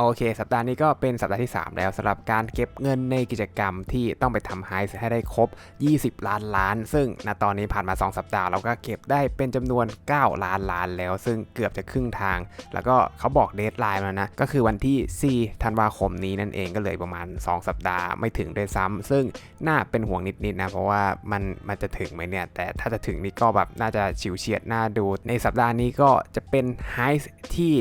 โอเค สัปดาห์นี้ก็เป็นสัปดาห์ที่ 3 แล้วสำหรับการเก็บเงินในกิจกรรมที่ต้องไปทำไฮส์ให้ได้ครบ 20 ล้านล้าน ซึ่งณตอนนี้ผ่านมา 2 สัปดาห์เราก็เก็บได้เป็นจำนวน 9 ล้านล้านแล้ว ซึ่งเกือบจะครึ่งทาง แล้วก็เขาบอกเดทไลน์มานะ ก็คือวันที่ 4 ธันวาคมนี้นั่นเองก็เลยประมาณ 2 สัปดาห์ไม่ถึงด้วยซ้ำซึ่งน่าเป็นห่วงนิดๆนะเพราะว่ามันมันจะถึงไหมเนี่ยแต่ถ้าจะถึงนี่ก็แบบน่าจะฉิวเฉียดน่าดูในสัปดาห์นี้ก็จะเป็นไฮส์ที่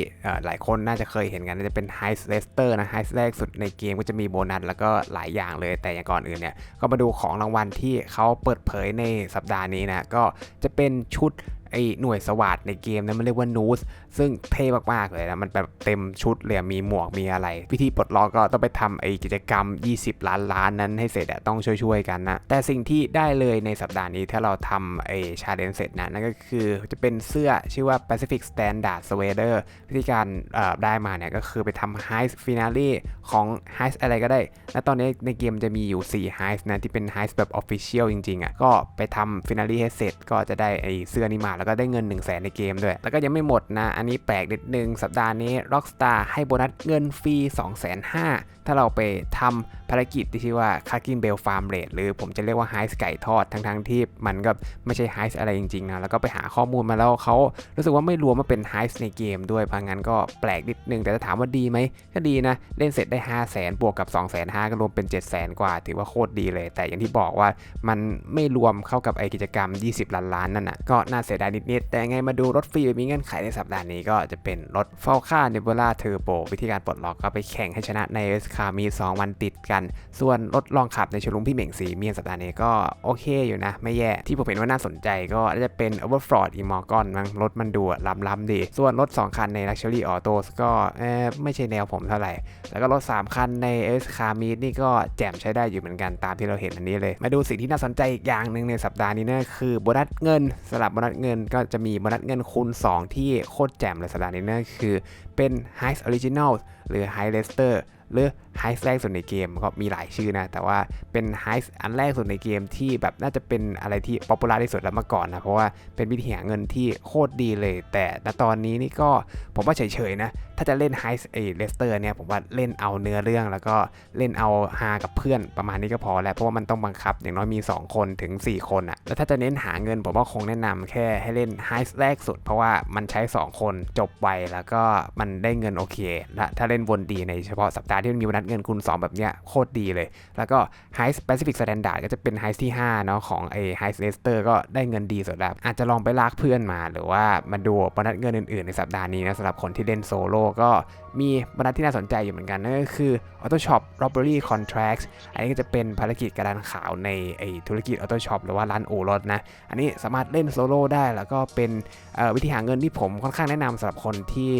หลายคนน่าจะเคยเห็นกันจะเป็นไฮส์เลสเตอร์นะไฮส์แรกสุดในเกมก็จะมีโบนัสแล้วก็หลายอย่างเลยแต่อย่างก่อนอื่นเนี่ยก็มาดูของรางวัลที่เขาเปิดเผยในสัปดาห์นี้นะก็จะเป็นชุด ไอ้หน่วยสวัสดในเกมนั้นมันเรียกว่านูสซึ่งเท่มากๆเลยนะมันแบบเต็มชุดเลยมีหมวกมีอะไร วิธีปลดล็อกก็ต้องไปทำไอ้กิจกรรม 20 ล้านล้านนั้นให้เสร็จอะต้องช่วยๆกันนะแต่สิ่งที่ได้เลยในสัปดาห์นี้ถ้าเราทำไอ้ชาเลนเสร็จนะนั่นก็คือจะเป็นเสื้อชื่อว่า Pacific Standard Sweater วิธีการได้มาเนี่ยก็คือไปทำ Heist Finale ของ Heist อะไรก็ได้ และตอนนี้ในเกมจะมีอยู่ 4 Heist นะที่เป็น Heist แบบ Official จริงๆอะก็ไปทำ Finale ให้เสร็จก็จะได้ไอเสื้อนี้มาแล้วก็ได้เงิน 1 0 0 0 0แในเกมด้วย แล้วก็ยังไม่หมดนะ อันนี้แปลกนิดนึง สัปดาห์นี้ Rockstar ให้โบนัสเงินฟรี 2 5 0 0 0ถ้าเราไปทำภารกิจที่ชื่อว่า c a k i n Bell Farm Raid หรือผมจะเรียกว่า Heist ไก่ทอดทั้งๆที่มันก็ไม่ใช่ Heist อะไรจริงๆนะแล้วก็ไปหาข้อมูลมาแล้วเขารู้สึกว่าไม่รวมมาเป็น Heist ในเกมด้วยเพราะงั้นก็แปลกนิดนึงแต่ถ้าถามว่าดีไหมก็ดีนะ เล่นเสร็จได้ 5 0 0 0 0 0บวกกับ2 5 0 0 0ก็รวมเป็น 7 0 0 0 0 กว่า ถือว่าโคตรดีเลย แต่อย่างที่บอกว่ามันไม่รวมเข้ากับไอกิจกรรม 20 ล้านล้านนั่นน่ะก็น่าเสียดายนิดๆแต่ไงมาดูรถฟรีมีเงื่อนไขในสัปดาห์นี้ก็จะเป็นรถ f a l c o n Nebula Turbo วิธีการปลดล็อกก็ไปแข่งให้ชนะในเอสคามี 2 วันติดกันส่วนรถลองขับในชลุมพี่เหม่งสีเมียนสัปดาห์นี้ก็โอเคอยู่นะ ไม่แย่ที่ผมเห็นว่าน่าสนใจก็จะเป็น Overfront i m o r g o n มั้งรถมันดูล้ำๆดี ส่วนรถ 2 คันใน Luxury Autos ก็ไม่ใช่แนวผมเท่าไหร่ แล้วก็รถ 3 คันใน S Car Meet นี่ก็แจ่มใช้ได้อยู่เหมือนกันตามที่เราเห็นอันนี้เลย มาดูสิ่งที่น่าสนใจอีกอย่างหนึ่งในสัปดาห์นี้นั่นก็คือโบนัสเงินสำหรับโบนัสเงินก็จะมีโบนัสเงินคูณ 2 ที่โคตรแจ่มเลยสัปดาห์นี้นั่นก็คือเป็น Heist Original หรือ High Lester หรือไฮส์แรกสุดในเกมก็มีหลายชื่อนะ แต่ว่าเป็นไฮส์อันแรกสุดในเกมที่แบบน่าจะเป็นอะไรที่ป๊อปปูล่าที่สุดแล้วมาก่อนนะ เพราะว่าเป็นวิธีหาเงินที่โคตรดีเลย แต่ณตอนนี้นี่ก็ผมว่าเฉยๆนะ ถ้าจะเล่นไฮส์เอเลสเตอร์เนี่ยผมว่าเล่นเอาเนื้อเรื่องแล้วก็เล่นเอาฮากับเพื่อนประมาณนี้ก็พอแล้วเพราะว่ามันต้องบังคับอย่างน้อยมี 2 คนถึง 4 คนอะแล้วถ้าจะเน้นหาเงินผมว่าคงแนะนำแค่ให้เล่นไฮส์แรกสุด เพราะว่ามันใช้ 2 คนจบไวแล้วก็มันได้เงินโอเคและถ้าเล่นวนดีในเฉพาะสัปดาห์ที่มันมีวันนัดเงินคูณ2 แบบเนี้ยโคตรดีเลย แล้วก็ High Pacific Standard ก็จะเป็น High ที่ 5 เนาะของไอ้ High Lester ก็ได้เงินดีสุดแล้ว อาจจะลองไปลากเพื่อนมา หรือว่ามาดูโบนัสเงินอื่น ๆ ในสัปดาห์นี้นะสำหรับคนที่เล่นโซโล่ก็มีโบนัสที่น่าสนใจอยู่เหมือนกันนั่นก็คือ Auto Shop Robbery Contracts อันนี้ก็จะเป็นภารกิจกระดานขาวในไอ้ธุรกิจ Auto Shop หรือว่าร้านโอรถนะ อันนี้สามารถเล่นโซโล่ได้แล้วก็เป็นวิธีหาเงินที่ผมค่อนข้างแนะนำสำหรับคนที่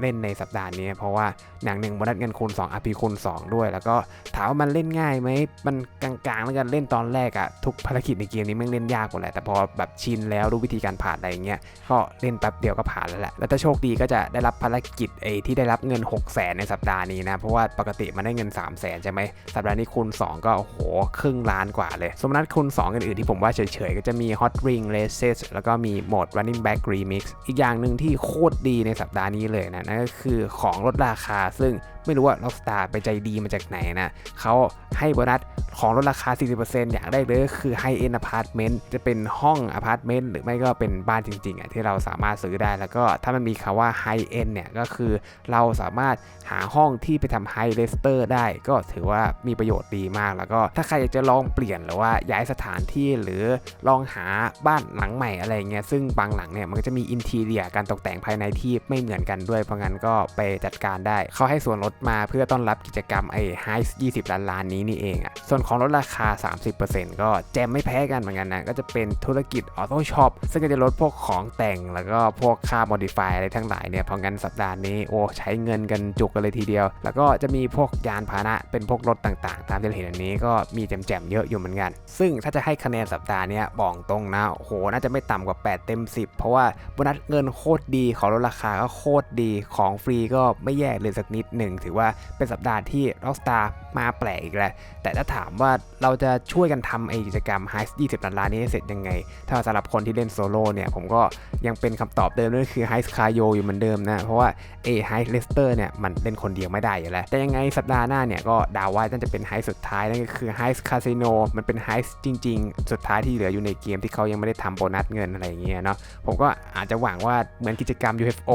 เล่นในสัปดาห์นี้ เพราะว่าอย่างหนึ่งโบนัสเงินคูณ2 RP คูณ2 ด้วย แล้วก็ถามว่ามันเล่นง่ายไหมมันกลางๆแล้วกันเล่นตอนแรกอะทุกภารกิจในเกมนี้ม่งเล่นยากกว่าแหละแต่พอแบบชินแล้วรู้วิธีการผ่านอะไรเงี้ยก็เล่นแป๊บเดียวก็ผ่านแล้วแหละแล้วถ้าโชคดีก็จะได้รับภารกิจไอ้ที่ได้รับเงิน 6 0 0 0 0ในสัปดาห์นี้นะเพราะว่าปกติมันได้เงิน 3 0 0 0 0 0ใช่ไหมสัปดาห์นี้คูณ2 ก็โอ้โหครึ่งล้านกว่าเลยสมนัตคูณ2อื่นๆที่ผมว่าเฉยๆก็จะมี Hot Ring Races แล้วก็มีโหมด Running Back Remix อีกอย่างหนึ่งที่โคตรดีในสัปดาห์นี้เลยนะนั่นก็คือของลดราคาซึ่งไม่รู้ว่า Rockstar ไปใจดีมาจากไหนนะเขาให้โบนัสของลดราคา 40%อย่างแรกเลยก็คือ High End Apartment จะเป็นห้องอพาร์ตเมนต์หรือไม่ก็เป็นบ้านจริงๆอะที่เราสามารถซื้อได้ แล้วก็ถ้ามันมีคาว่า High End เนี่ยก็คือเราสามารถหาห้องที่ไปทำ High Lester ได้ก็ถือว่ามีประโยชน์ดีมาก แล้วก็ถ้าใครอยากจะลองเปลี่ยนหรือว่าย้ายสถานที่หรือลองหาบ้านหลังใหม่อะไรเงี้ยซึ่งบางหลังเนี่ยมันก็จะมีอินทีเรียการตกแต่งภายในที่ไม่เหมือนกันด้วยเพราะงั้นก็ไปจัดการได้เขาให้ส่วนลดมาเพื่อต้อนรับกิจกรรมไอ้ High 20ล้านล้านนี้นี่เองอะ่ะ ส่วนของลดราคา 30%ก็แจมไม่แพ้กันเหมือนกันนะ ก็จะเป็นธุรกิจออโต้ช็อปซึ่งก็จะลดพวกของแต่งแล้วก็พวกค่าโมดิฟายอะไรทั้งหลายเนี่ยเพราะงั้นสัปดาห์นี้โอ้ใช้เงินกันจุกกันเลยทีเดียว แล้วก็จะมีพวกยานพาหนะเป็นพวกรถต่างๆ ตามที่เราเห็นอันนี้ก็มีแจมๆเยอะอยู่เหมือนกัน ซึ่งถ้าจะให้คะแนนสัปดาห์นี้บอกตรงนะโหน่าจะไม่ต่ำกว่า 8 เต็ม 10 เพราะว่าโบนัสเงินโคตรดีของลดราคาก็โคตรดีของฟรีก็ไม่แย่เลยสักนิดหนึ่งถือว่าเป็นสัปดาห์ที่ Rockstar มาแปลกอีกแล้ว แต่ถ้าถามว่าเราจะช่วยกันทำไอกิจกรรม h i 20ล้านล้านนี้ให้เสร็จยังไง ถ้าสำหรับคนที่เล่นโซโล่เนี่ย ผมก็ยังเป็นคำตอบเดิมนั่นคือ h i คาโยอยู่เหมือนเดิมนะ เพราะว่าเอ h เลสเตอร์เนี่ย มันเล่นคนเดียวไม่ได้อยู่แล้ว แต่ยังไงสัปดาห์หน้าเนี่ยก็ดาวว่าน่าจะเป็น h สุดท้ายนั่นก็คือ h คาสิโนมันเป็น h จริง ๆ สุดท้ายที่เหลืออยู่ในเกมที่เขายังไม่ได้ทำโบนัสเงินอะไรอย่างเงี้ยเนาะผมก็อาจจะหวังว่าเหมือนกิจกรรม UFO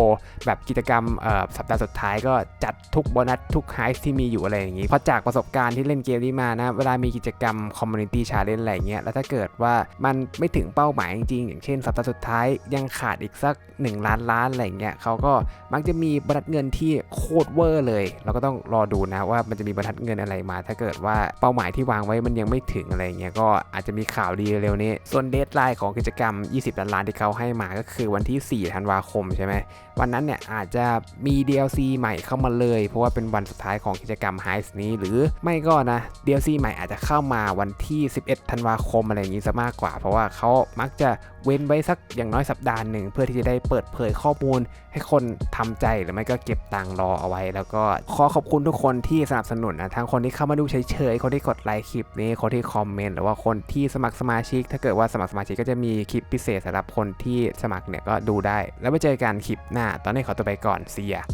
แบบกิจกรรมสัปดาห์สุดท้ายก็จัดทุกโบนัสทุกไฮส์ที่มีอยู่อะไรอย่างนี้เพราะจากประสบการณ์ที่เล่นเกมนี้มานะเวลามีกิจกรรม Community Challenge อะไรเงี้ยแล้วถ้าเกิดว่ามันไม่ถึงเป้าหมายจริงๆอย่างเช่นสัปดาห์สุดท้ายยังขาดอีกสัก 1 ล้านล้านอะไรเงี้ยเขาก็มักจะมีโบนัสเงินที่โคตรเวอร์เลย เราก็ต้องรอดูนะว่ามันจะมีโบนัสเงินอะไรมา ถ้าเกิดว่าเป้าหมายที่วางไว้มันยังไม่ถึงอะไรเงี้ยก็อาจจะมีข่าวดีเร็วนี้ ส่วนเดทไลน์ของกิจกรรม 20 ล้านล้านที่เขาให้มาก็คือวันที่ 4 ธันวาคมใช่ไหมวันนั้นเนี่ยอาจจะมี DLC ใหม่เข้ามาเลย เพราะว่าเป็นวันสุดท้ายของกิจกรรม h i นี้ หรือไม่ก็นะ DLC ใหม่อาจจะเข้ามาวันที่ 11 ธันวาคมอะไรอย่างนี้ซะมากกว่า เพราะว่าเขามักจะเว้นไว้สักอย่างน้อยสัปดาห์หนึ่ง เพื่อที่จะได้เปิดเผยข้อมูล ให้คนทำใจหรือไม่ก็เก็บตังรอเอาไว้ แล้วก็ขอขอบคุณทุกคนที่สนับสนุนนะทั้งคนที่เข้ามาดูเฉยๆคนที่กดไลค์คลิปนี้คนที่คอมเมนต์หรือว่าคนที่สมัครสมาชิก ถ้าเกิดว่าสมัครสมาชิกก็จะมีคลิปพิเศษสำหรับคนที่สมัครเนี่ยก็ดูได้ แล้วไปเจอกันคลิปหน้า ตอนนี้ขอตัวไปก่อน see ya